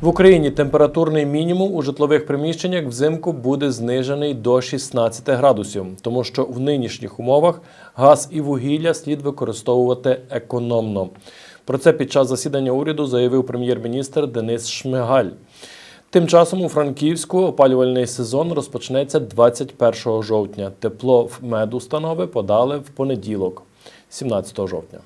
В Україні температурний мінімум у житлових приміщеннях взимку буде знижений до 16 градусів, тому що в нинішніх умовах газ і вугілля слід використовувати економно. Про це під час засідання уряду заявив прем'єр-міністр Денис Шмигаль. Тим часом у Франківську опалювальний сезон розпочнеться 21 жовтня. Тепло в медустанови подали в понеділок, 17 жовтня.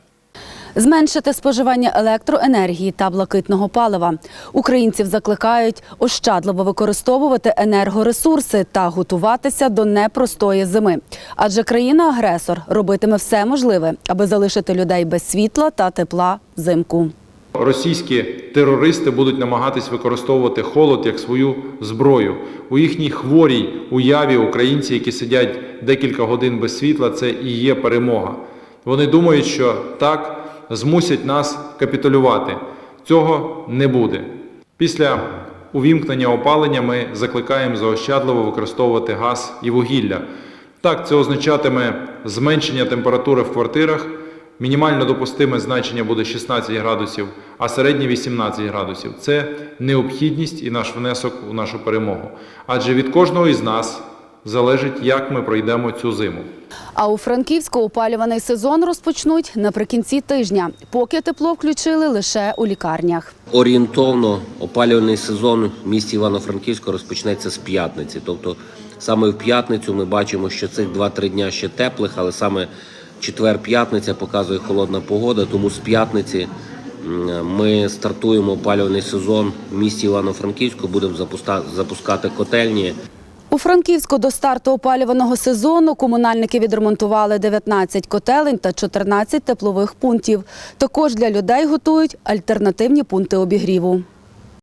Зменшити споживання електроенергії та блакитного палива. Українців закликають ощадливо використовувати енергоресурси та готуватися до непростої зими. Адже країна-агресор робитиме все можливе, аби залишити людей без світла та тепла взимку. Російські терористи будуть намагатись використовувати холод як свою зброю. У їхній хворій уяві українці, які сидять декілька годин без світла, це і є перемога. Вони думають, що так змусять нас капітулювати. Цього не буде. Після увімкнення опалення ми закликаємо заощадливо використовувати газ і вугілля. Так, це означатиме зменшення температури в квартирах. Мінімально допустиме значення буде 16 градусів, а середнє 18 градусів. Це необхідність і наш внесок у нашу перемогу. Адже від кожного із нас залежить, як ми пройдемо цю зиму. А у Франківську опалюваний сезон розпочнуть наприкінці тижня, поки тепло включили лише у лікарнях. Орієнтовно опалювальний сезон в місті Івано-Франківську розпочнеться з п'ятниці. Тобто саме в п'ятницю ми бачимо, що цих 2-3 дня ще теплих, але саме четвер-п'ятниця показує холодна погода. Тому з п'ятниці ми стартуємо опалювальний сезон в місті Івано-Франківську. Будемо запускати котельні. У Франківську до старту опалюваного сезону комунальники відремонтували 19 котелень та 14 теплових пунктів. Також для людей готують альтернативні пункти обігріву.